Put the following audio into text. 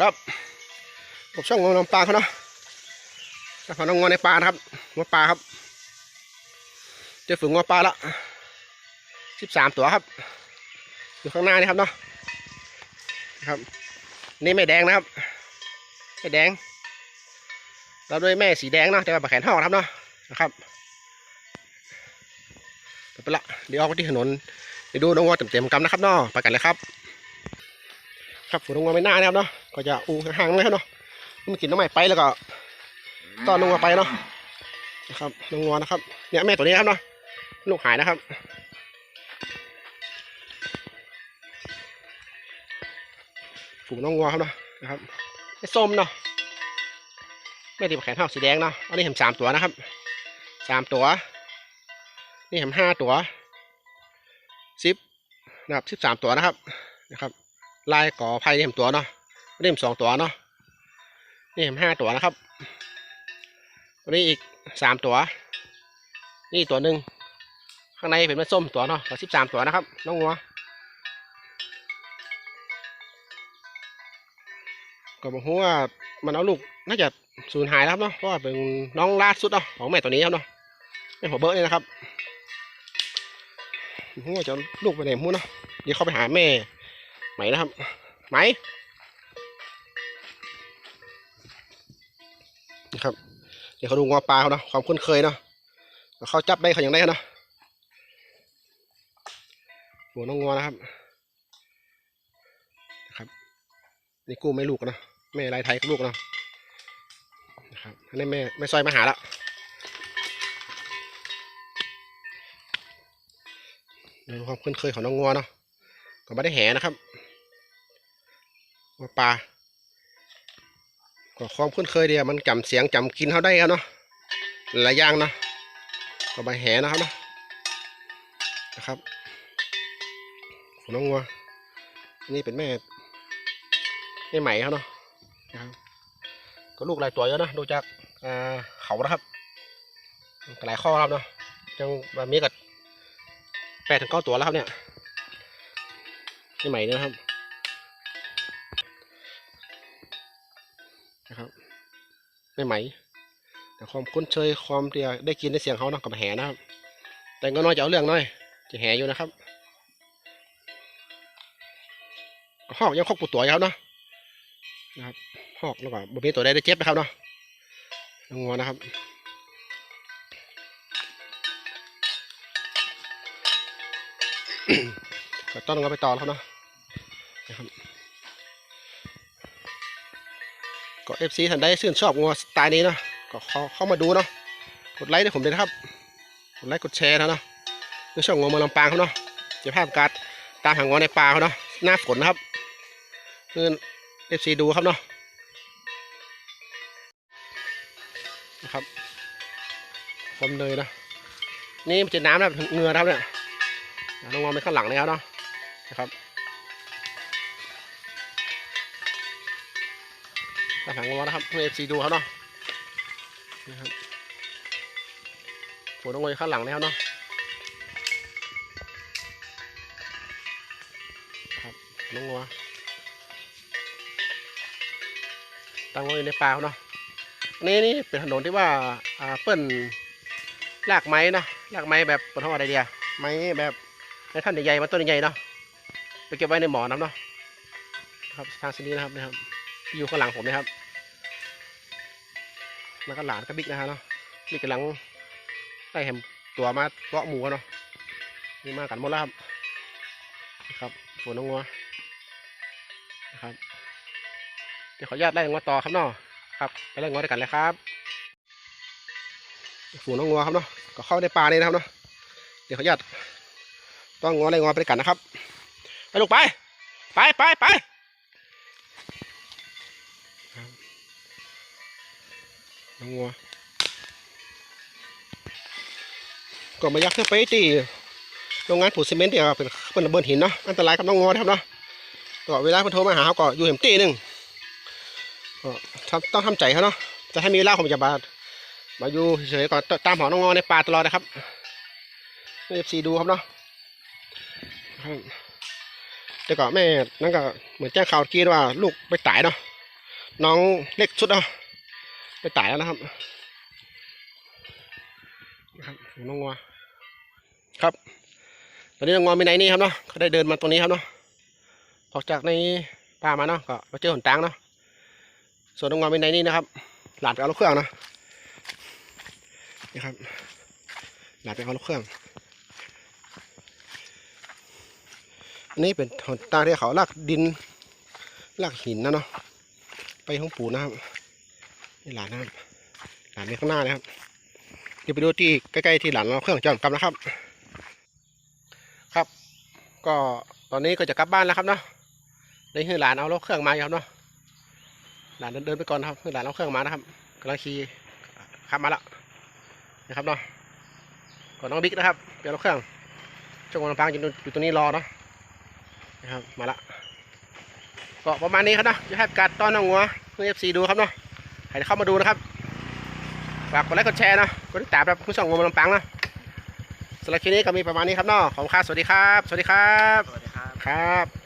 ครับผมช่องงอน้ำปลาเขาเนาะถ้าพอน้องงอในปลานะครับงอปลาครับจอฝึงงอปลาละสิบสามตัวครับ อยู่ข้างหน้านี่ครับเนาะครับนี่แม่แดงนะครับแม่แดงเราด้วยแม่สีแดงเนาะแต่ว่าแขนห่อนะครับเนาะนะครับไปละเดี๋ยวออกที่ถนนไปดูน้องงอเต็มๆกันนะครับเนาะไปกันเลยครับ ครับฝูงน้องงอไม่น่านะครับเนาะ ก็จะอูห่างๆนะครับเนาะมันกินน้ำใหม่ไปแล้วก็ต้อนน้องงอไปเนาะนะครับน้องงอนะครับเนี่ยแม่ตัวนี้ครับเนาะลูกหายนะครับฝูงน้องงัวครับเนาะนะครับไอ้ส้มเนาะแม่ตีแขนเท่าสีแดงเนาะอันนี้เห็นสามตัวนะครับสามตัว นี่เห็นห้าตัวสิบนะครับสิบสามตัวนะครับนะครับลายก่อไผ่เห็นตัวเนาะ เห็นสองตัวเนาะนี่ห้าตัวนะครับอันนี้อีกสามตัว นี่ตัวหนึ่งข้างในเป็นแม่ส้มตัวเนาะสิบสามตัวนะครับ น้องงัวก็บอกว่ามันเอาลูกน่าจะสูญหายแล้วครับเนาะเพราะว่าเป็นน้องล่าสุดเนาะของแม่ตัวนี้ครับเนาะแม่หัวเบิร์ดนี่นะครับผมว่าจะลูกไปไหนมู้เนาะเดี๋ยวเข้าไปหาแม่ไหมนะครับ ไหม นี่ครับเดี๋ยวเขาดูงอปลาเขาเนาะความคุ้นเคยเนาะเขาจับได้เขาอยังได้เนาะหัวน้องงอนะครับนะครับนี่กู้ไม่ลูกนะแม่ลายไทยกับลูกเนาะนะครับอันนี้แม่แม่ซอยมาหาแล้วดูความคุ้นเคยของน้องงัวเนาะก็ไม่ได้แหนะครับงัวปลา ก็ความคุ้นเคยเดียวมันจำเสียงจำกินเขาได้ครับเนาะหลายอย่างเนาะก็ไปแหนะครับเนาะนะครับของน้องงัวนี่เป็นแม่ไม่ใหม่เขาเนาะนะครับก็ลูกหลายตัวเยอะนะดูจากอ่าเขานะครับหลายข้อครับเนาะยังแบบนี้กับแปดถึงเก้าตัวแล้วครับเนี่ยไม่ใหม่เนี่ยนะครับ นะครับไม่ใหมแต่ความคุ้นเคยความเดียได้กินได้เสียงเขาเนาะกับแห่นะครับ แต่ก็น้อยจะเอาเรื่องน้อยจะแห่อยู่นะครับหอกยังครบปูตัวอยู่ครับเนาะนะครับหอกแล้วก็บมีตัวใดได้เจ็บนะครับเนาะนองงัวนะครับก็ต้อนงัวไปต่อแล้วเนาะนะครับ เอฟซีท่านใดชื่นชอบงัวสไตล์นี้เนาะก็เข้าเข้ามาดูเนาะกดไลค์ให้ผมด้วยนะครับกดไลค์กดแชร์นะเนาะในช่องงัวเมืองลำปางเขาเนาะจะภาพการตามหางัวในป่าเขาเนาะหน้าฝนนะครับเพื่อนเอฟซีดูครับเนาะนะครับความเนยนะนี่มันจะน้ำนะเงือครับเนี่ยลองมองไปข้างหลังเลยครับเนาะนะครับ ข้างหลังงอนะครับเอฟซีดูครับเนาะนะครับผมต้องงอยข้างหลังนะครับเนาะครับน้องงัวตั้งไว้อยู่ในป่าเขาเนาะนี่นี่เป็นถนนที่ว่าอ่าเปิ้นลากไม้นะลากไม้แบบปนห้องอะไรเดียไม้แบบในท่านใหญ่ๆมาต้นใหญ่เนาะไปเก็บไว้ในหมอน้ำเนาะครับทางเส้นนี้นะครับนะครับ อยู่ข้างหลังผมนะครับ แล้วก็หลานกับบิ๊กนะฮะเนาะนี่กำลังไล่แหมตัวมาเปาะหมูเนาะนี่มากันหมดแล้วครับนะครับฝนงงัวนะครับ เดี๋ยวขออนุญาตไล่งอต่อครับเนาะครับไปไล่งอด้วยกันเลยครับฝูงน้องงัวครับเนาะก็เข้าในป่านี่นะครับเนาะเดี๋ยวขออนุญาตต้องงอไล่งอไปด้วยกันนะครับ ไปลูกไป ไปไปไป น้องงัวก็ไม่อยากขึ้นไปตีโรงงานผูดซีเมนต์ที่เป็นเป็นระเบิดหินเนาะอันตรายกับน้องงัวครับเนาะก็เวลาเพิ่นโทรมาหาเขาก็อยู่เห็มตีหนึ่งก็ต้องทำใจเขาเนาะจะให้มีเล่าผมจะมามาอยู่เฉยๆก่อตามหอน้องงอในป่าตลอดนะครับเอฟซีดูครับเนาะแต่ก็แม่นั่นก็เหมือนแจ้งข่าวกี้ว่าลูกไปตายเนาะน้องเล็กสุดเนาะ ไปตายแล้วนะครับนะครับฝูงน้องงัวครับ ตอนนี้น้องงัวมีไหนนี่ครับเนาะเขาได้เดินมาตรงนี้ครับเนาะออกจากในป่ามาเนาะก็มาเจอหนทางเนาะส่วนน้องงัวมีไหนนี่นะครับ หลานไปเอาลูกเครื่องเนาะนี่ครับ หลานไปเอาลูกเครื่องอันนี้เป็นหนทางที่เขาลากดินลากหินนะเนาะไปห้องปู่นะครับ นี่หลานนะครับหลานนี่ข้างหน้าเลยครับเดี๋ยวไปดูที่ใกล้ๆที่หลานเราเครื่องจอดกลับนะครับ ครับ ก็ตอนนี้ก็จะกลับบ้านแล้วครับเนาะได้ให้หลานเอารถเครื่องมาครับเนาะหลานเดินเดินไปก่อนครับให้หลานเอาเครื่องมานะครับกำลังขี่ขับมาแล้วนะครับเนาะก่อนน้องบิ๊กนะครับเดี๋ยวรถเครื่องช่วงวันพังอยู่ตรงอยู่ตรงนี้รอเนาะนะครับมาละก็ประมาณนี้ครับเนาะจะให้การต้อนน้องงัวเพื่อเอฟซีดูครับเนาะ ใครเข้ามาดูนะครับฝากกดไลค์กดแชร์นะกดติดตามแบบผู้ส่องงัวมาลำปังนะสำหรับคลิปนี้ก็มีประมาณนี้ครับเนาะขอบคุณครับสวัสดีครับ สวัสดีครับ สวัสดีครับ ครับ